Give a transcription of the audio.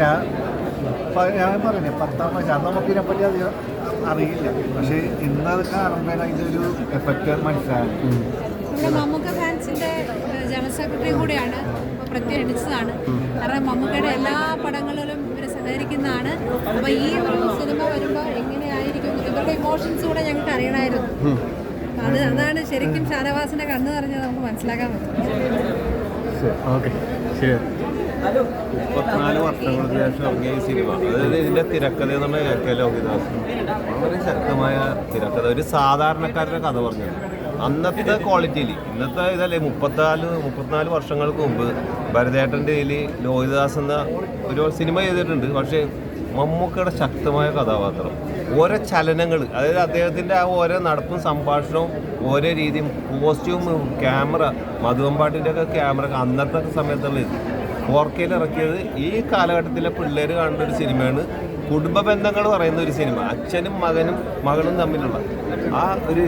ഞാൻ ഞാൻ പറഞ്ഞേ പത്താം ക്ലാസ് അന്ന് നമുക്ക് ഇതിനെപ്പറ്റി അധികം അറിയില്ല. പക്ഷേ ഇന്നത് കാണുമ്പോൾ അതിന്റെ ഒരു എഫക്റ്റ് മനസ്സിലാകും നമ്മുടെ മമ്മൂക്ക ഫാൻസിന്റെ ജനറൽ സെക്രട്ടറി കൂടിയാണ് അപ്പോൾ പ്രത്യേകം കാരണം മമ്മൂക്കയുടെ എല്ലാ പടങ്ങളിലും ഇവർ സഹകരിക്കുന്നതാണ്. അപ്പോൾ ഈ ഒരു സിനിമ വരുമ്പോൾ എങ്ങനെയായിരിക്കും? ഇവരുടെ ഇമോഷൻസ് കൂടെ ഞങ്ങൾക്ക് അറിയണമായിരുന്നു. അത് അതാണ് ശരിക്കും ഷാനവാസിന്റെ കണ്ണു പറഞ്ഞത് നമുക്ക് മനസ്സിലാക്കാൻ പറ്റും. ഓക്കെ. ശരി. മുപ്പത്തിനാല് വർഷങ്ങൾക്ക് ശേഷം ഇറങ്ങിയ ഈ സിനിമ. അതായത് ഇതിന്റെ തിരക്കഥ എന്ന് പറഞ്ഞാൽ കെ ലോകിദാസ് വളരെ ശക്തമായ തിരക്കഥ. ഒരു സാധാരണക്കാരുടെ കഥ പറഞ്ഞത് അന്നത്തെ ക്വാളിറ്റിയിൽ ഇന്നത്തെ ഇതല്ലേ മുപ്പത്തിനാല് മുപ്പത്തിനാല് വർഷങ്ങൾക്ക് മുമ്പ് ഭരതേട്ടന്റെ ഇതിൽ ലോഹിദാസ് എന്ന ഒരു സിനിമ ചെയ്തിട്ടുണ്ട്. പക്ഷേ മമ്മൂക്കയുടെ ശക്തമായ കഥാപാത്രം ഓരോ ചലനങ്ങൾ അതായത് അദ്ദേഹത്തിന്റെ ആ ഓരോ നടപ്പും സംഭാഷണവും ഓരോ രീതിയും കോസ്റ്റ്യൂമും ക്യാമറ മധുവമ്പാട്ടിന്റെ ക്യാമറ അന്നത്തെ സമയത്തുള്ള ഫോർ കെയിൽ ഇറക്കിയത് ഈ കാലഘട്ടത്തിലെ പിള്ളേർ കാണുന്ന ഒരു സിനിമയാണ്. കുടുംബ ബന്ധങ്ങൾ പറയുന്ന ഒരു സിനിമ. അച്ഛനും മകനും മകളും തമ്മിലുള്ള ആ ഒരു